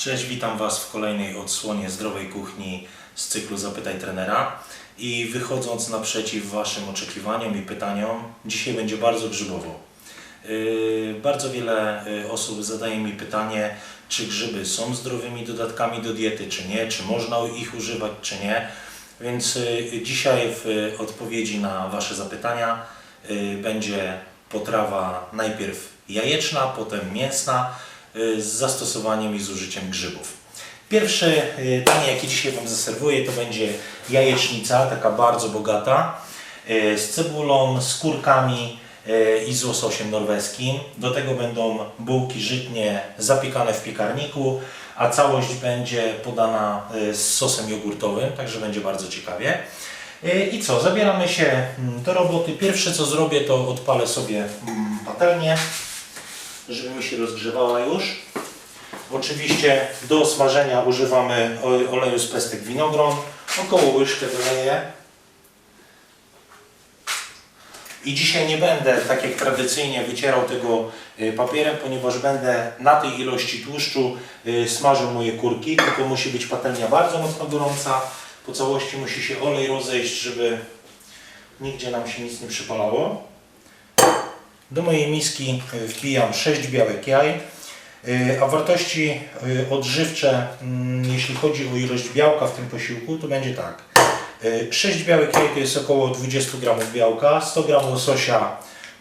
Cześć, witam Was w kolejnej odsłonie zdrowej kuchni z cyklu Zapytaj Trenera. I wychodząc naprzeciw Waszym oczekiwaniom i pytaniom, dzisiaj będzie bardzo grzybowo. Yy, bardzo wiele yy, osób zadaje mi pytanie, czy grzyby są zdrowymi dodatkami do diety, czy nie, czy można ich używać, czy nie. Więc yy, dzisiaj w odpowiedzi na Wasze zapytania będzie potrawa najpierw jajeczna, potem mięsna z zastosowaniem i z użyciem grzybów. Pierwsze y, danie, jakie dzisiaj Wam zaserwuję, to będzie jajecznica, taka bardzo bogata, y, z cebulą, z kurkami y, i z łososiem norweskim. Do tego będą bułki żytnie zapiekane w piekarniku, a całość będzie podana y, z sosem jogurtowym, także będzie bardzo ciekawie. Y, I co, zabieramy się mm, do roboty. Pierwsze co zrobię, to odpalę sobie mm, patelnię żeby mi się rozgrzewała już. Oczywiście do smażenia używamy oleju z pestek winogron. Około łyżkę doleję. I dzisiaj nie będę, tak jak tradycyjnie, wycierał tego y, papierem, ponieważ będę na tej ilości tłuszczu y, smażył moje kurki. Tylko musi być patelnia bardzo mocno gorąca. Po całości musi się olej rozejść, żeby nigdzie nam się nic nie przypalało. Do mojej miski y, wbijam 6 białek jaj, y, a wartości y, odżywcze, mm, jeśli chodzi o ilość białka w tym posiłku, to będzie tak. Y, 6 białek jaj to jest około 20 g białka, 100 g łososia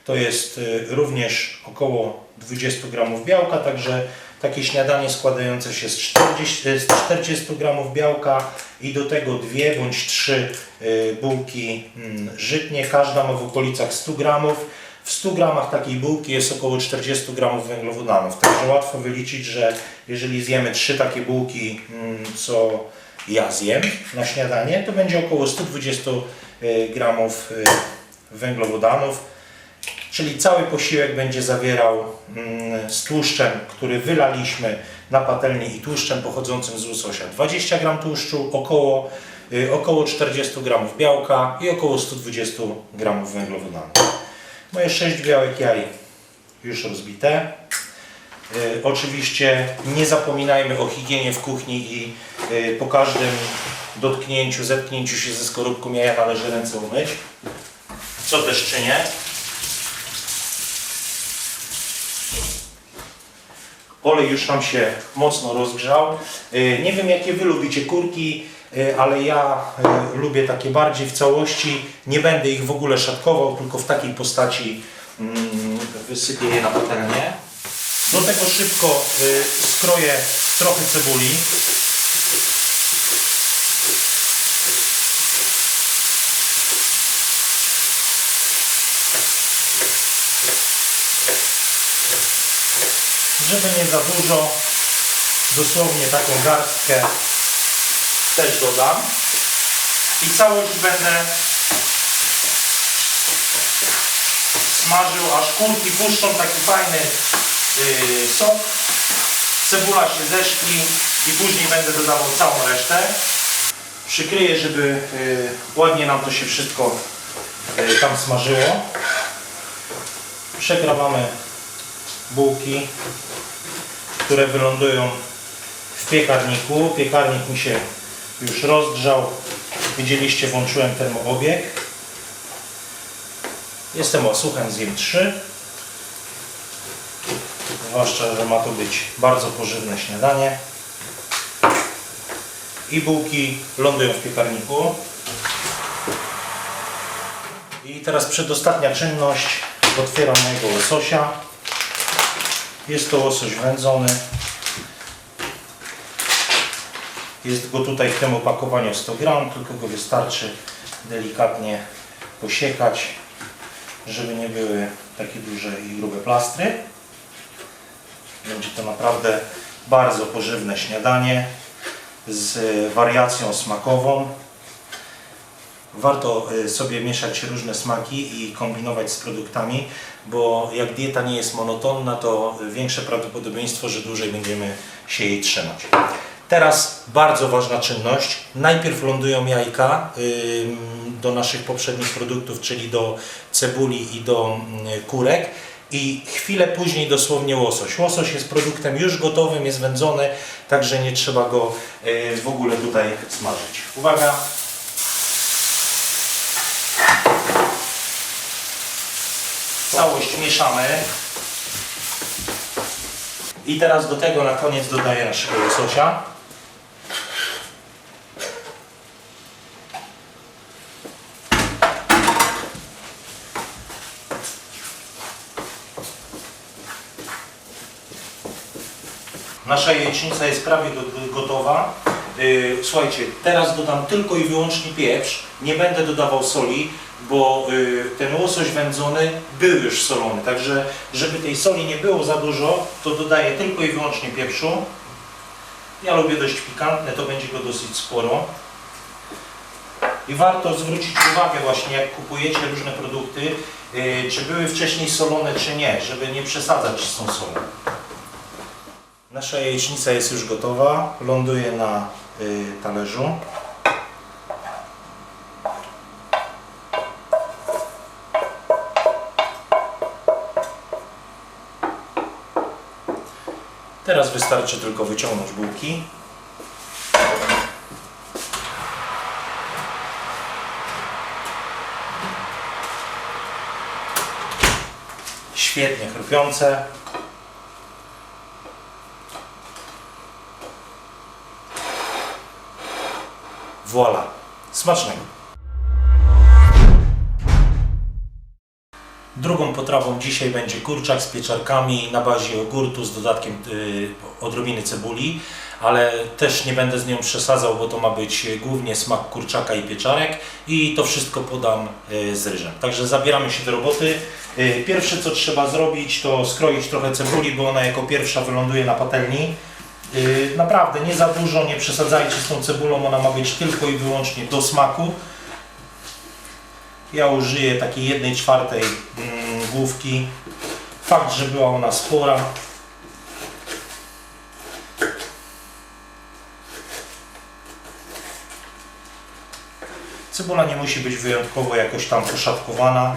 to jest również około 20 g białka, także takie śniadanie składające się z 40, z 40 g białka i do tego dwie bądź trzy bułki mm, żytnie, każda ma w okolicach 100 gramów. W 100 gramach takiej bułki jest około 40 gramów węglowodanów, także łatwo wyliczyć, że jeżeli zjemy trzy takie bułki, mm, co ja zjem na śniadanie, to będzie około 120 y, gramów y, węglowodanów, czyli cały posiłek będzie zawierał mm, z tłuszczem, który wylaliśmy na patelnię i tłuszczem pochodzącym z łososia 20 gram tłuszczu, około, y, około 40 gramów białka i około 120 gramów węglowodanów. Moje 6 białek jaj już rozbite. Y, oczywiście nie zapominajmy o higienie w kuchni i y, po każdym dotknięciu, zetknięciu się ze skorupką jaja należy ręce umyć. Co też czynię. Olej już nam się mocno rozgrzał. Y, Nie wiem jakie Wy lubicie kurki, ale ja y, lubię takie bardziej w całości. Nie będę ich w ogóle szatkował, tylko w takiej postaci mm, wysypię je na patelnię. Do tego szybko y, skroję trochę cebuli. Żeby nie za dużo, dosłownie taką garstkę też dodam. I całość będę smażył, aż kurki puszczą taki fajny yy, sok. Cebula się zeszkli i później będę dodawał całą resztę. Przykryję, żeby yy, ładnie nam to się wszystko yy, tam smażyło. Przekrawamy bułki, które wylądują w piekarniku. Piekarnik mi się już rozgrzał. Widzieliście, włączyłem termoobieg. Jestem osłuchem zjem 3. Zwłaszcza, że ma to być bardzo pożywne śniadanie. I bułki lądują w piekarniku. I teraz przedostatnia czynność. Otwieram mojego łososia. Jest to łosoś wędzony. Jest go tutaj w tym opakowaniu 100 gram, tylko go wystarczy delikatnie posiekać, żeby nie były takie duże i grube plastry. Będzie to naprawdę bardzo pożywne śniadanie z wariacją smakową. Warto y, sobie mieszać różne smaki i kombinować z produktami, bo jak dieta nie jest monotonna, to większe prawdopodobieństwo, że dłużej będziemy się jej trzymać. Teraz bardzo ważna czynność. Najpierw lądują jajka do naszych poprzednich produktów, czyli do cebuli i do mm, kurek. i chwilę później dosłownie łosoś. Łosoś jest produktem już gotowym, jest wędzony, także nie trzeba go e, w ogóle tutaj smażyć. Uwaga! Całość mieszamy. I teraz do tego na koniec dodaję naszego łososia. Nasza jajecznica jest prawie go- gotowa. Yy, Słuchajcie, teraz dodam tylko i wyłącznie pieprz. Nie będę dodawał soli, bo yy, ten łosoś wędzony był już solony. Także, żeby tej soli nie było za dużo, to dodaję tylko i wyłącznie pieprzu. Ja lubię dość pikantne, to będzie go dosyć sporo. I warto zwrócić uwagę właśnie, jak kupujecie różne produkty, yy, czy były wcześniej solone, czy nie, żeby nie przesadzać z tą solą. Nasza jajecznica jest już gotowa, ląduje na y, talerzu. Teraz wystarczy tylko wyciągnąć bułki. Świetnie chrupiące. Voila. Smacznego. Drugą potrawą dzisiaj będzie kurczak z pieczarkami na bazie jogurtu z dodatkiem y, odrobiny cebuli, ale też nie będę z nią przesadzał, bo to ma być głównie smak kurczaka i pieczarek i to wszystko podam y, z ryżem. Także zabieramy się do roboty. Y, Pierwsze co trzeba zrobić to skroić trochę cebuli, bo ona jako pierwsza wyląduje na patelni. Yy, Naprawdę nie za dużo, nie przesadzajcie z tą cebulą, ona ma być tylko i wyłącznie do smaku. Ja użyję takiej jednej czwartej mm, główki. Fakt, że była ona spora. Cebula nie musi być wyjątkowo jakoś tam poszatkowana.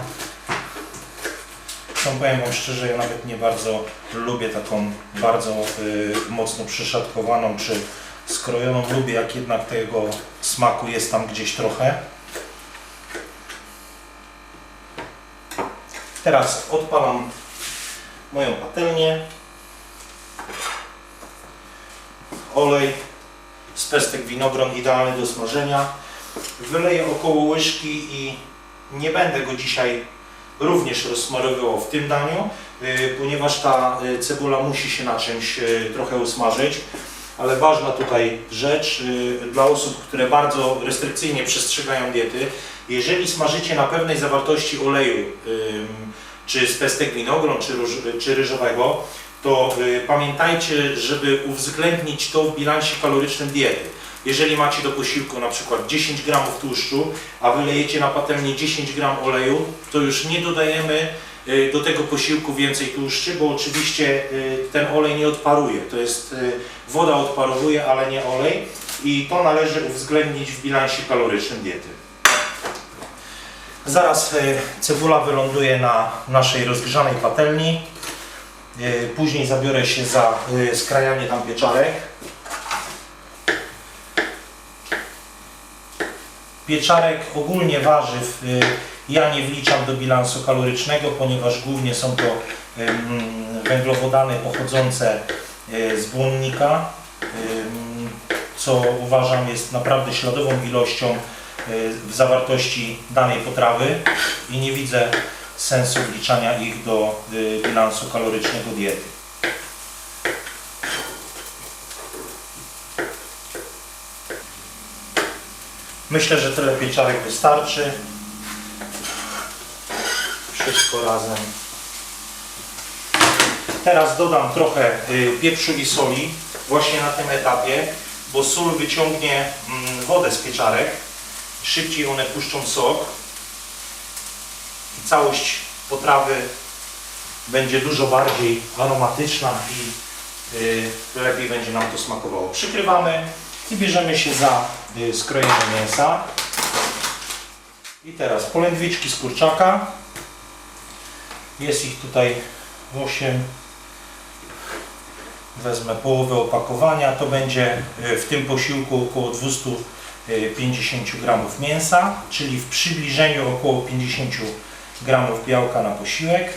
No powiem Wam szczerze, ja nawet nie bardzo lubię taką bardzo y, mocno przeszatkowaną czy skrojoną. Lubię jak jednak tego smaku jest tam gdzieś trochę. Teraz odpalam moją patelnię. Olej z pestek winogron idealny do smażenia. Wyleję około łyżki i nie będę go dzisiaj również rozsmarowywał w tym daniu, y, ponieważ ta y, cebula musi się na czymś y, trochę usmażyć. Ale ważna tutaj rzecz dla osób, które bardzo restrykcyjnie przestrzegają diety. Jeżeli smażycie na pewnej zawartości oleju, czy z pestek winogron, czy, róż, czy ryżowego, to pamiętajcie, żeby uwzględnić to w bilansie kalorycznym diety. Jeżeli macie do posiłku na przykład 10 gramów tłuszczu, a wylejecie na patelnię 10 gram oleju, to już nie dodajemy y, do tego posiłku więcej tłuszczy, bo oczywiście y, ten olej nie odparuje. To jest y, woda odparowuje, ale nie olej i to należy uwzględnić w bilansie kalorycznym diety. Zaraz cebula wyląduje na naszej rozgrzanej patelni. Później zabiorę się za skrajanie tam pieczarek. Pieczarek, ogólnie warzyw, y, ja nie wliczam do bilansu kalorycznego, ponieważ głównie są to węglowodany pochodzące y, z błonnika, co uważam jest naprawdę śladową ilością y, w zawartości danej potrawy i nie widzę sensu wliczania ich do bilansu kalorycznego diety. Myślę, że tyle pieczarek wystarczy. Wszystko razem. Teraz dodam trochę y, pieprzu i soli właśnie na tym etapie, bo sól wyciągnie mm, wodę z pieczarek. Szybciej one puszczą sok. I całość potrawy będzie dużo bardziej aromatyczna i y, lepiej będzie nam to smakowało. Przykrywamy i bierzemy się za y, skrojenie mięsa. I teraz polędwiczki z kurczaka. Jest ich tutaj 8. Wezmę połowę opakowania. To będzie y, w tym posiłku około 250 gramów mięsa, czyli w przybliżeniu około 50 gramów białka na posiłek.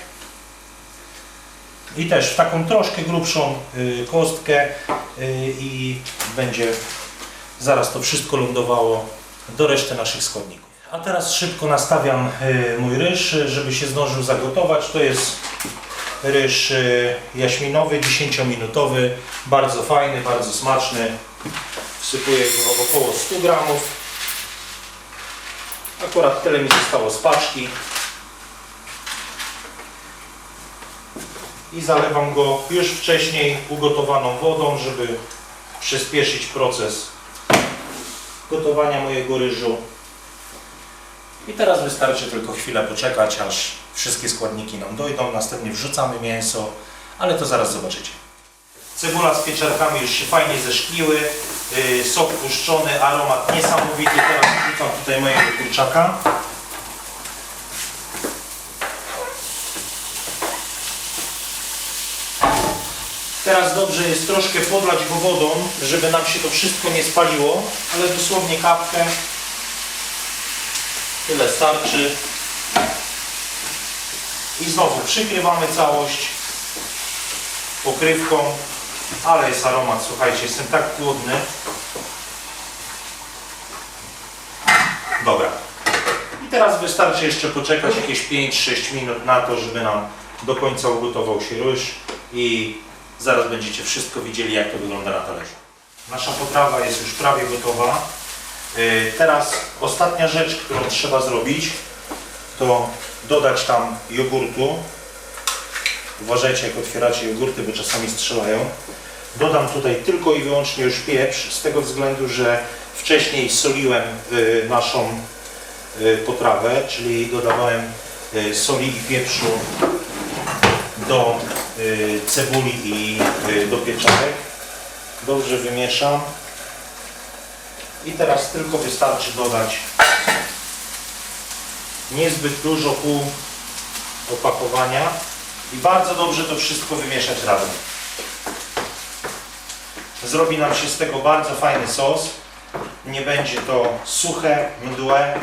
I też w taką troszkę grubszą y, kostkę i będzie zaraz to wszystko lądowało do reszty naszych składników. A teraz szybko nastawiam y, mój ryż, żeby się zdążył zagotować. To jest ryż y, jaśminowy, 10-minutowy, bardzo fajny, bardzo smaczny. Wsypuję go około 100 gramów. Akurat tyle mi zostało z paczki. I zalewam go już wcześniej ugotowaną wodą, żeby przyspieszyć proces gotowania mojego ryżu. I teraz wystarczy tylko chwilę poczekać, aż wszystkie składniki nam dojdą. Następnie wrzucamy mięso, ale to zaraz zobaczycie. Cebula z pieczarkami już się fajnie zeszkliły. Yy, sok puszczony, aromat niesamowity. Teraz wrzucam tutaj mojego kurczaka. Teraz dobrze jest troszkę podlać go wodą, żeby nam się to wszystko nie spaliło, ale dosłownie kapkę. Tyle starczy. I znowu przykrywamy całość pokrywką, ale jest aromat, słuchajcie, jestem tak głodny. Dobra. I teraz wystarczy jeszcze poczekać jakieś 5-6 minut na to, żeby nam do końca ugotował się ryż i zaraz będziecie wszystko widzieli, jak to wygląda na talerzu. Nasza potrawa jest już prawie gotowa. Yy, Teraz ostatnia rzecz, którą trzeba zrobić, to dodać tam jogurtu. Uważajcie, jak otwieracie jogurty, bo czasami strzelają. Dodam tutaj tylko i wyłącznie już pieprz, z tego względu, że wcześniej soliłem y, naszą y, potrawę, czyli dodawałem y, soli i pieprzu do y, cebuli i y, do pieczarek. Dobrze wymieszam. I teraz tylko wystarczy dodać niezbyt dużo pół opakowania i bardzo dobrze to wszystko wymieszać razem. Zrobi nam się z tego bardzo fajny sos. Nie będzie to suche, mdłe.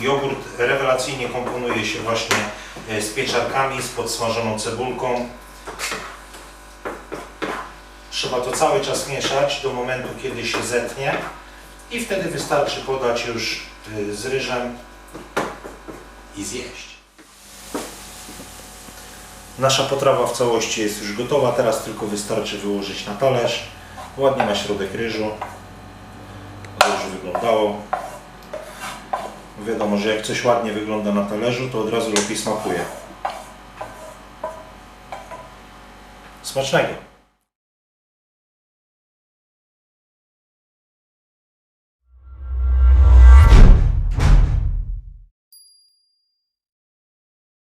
Jogurt rewelacyjnie komponuje się właśnie e, z pieczarkami, z podsmażoną cebulką. Trzeba to cały czas mieszać do momentu, kiedy się zetnie i wtedy wystarczy podać już y, z ryżem i zjeść. Nasza potrawa w całości jest już gotowa, teraz tylko wystarczy wyłożyć na talerz. Ładnie na środek ryżu. Dobrze wyglądało. Wiadomo, że jak coś ładnie wygląda na talerzu, to od razu lepiej smakuje. Smacznego!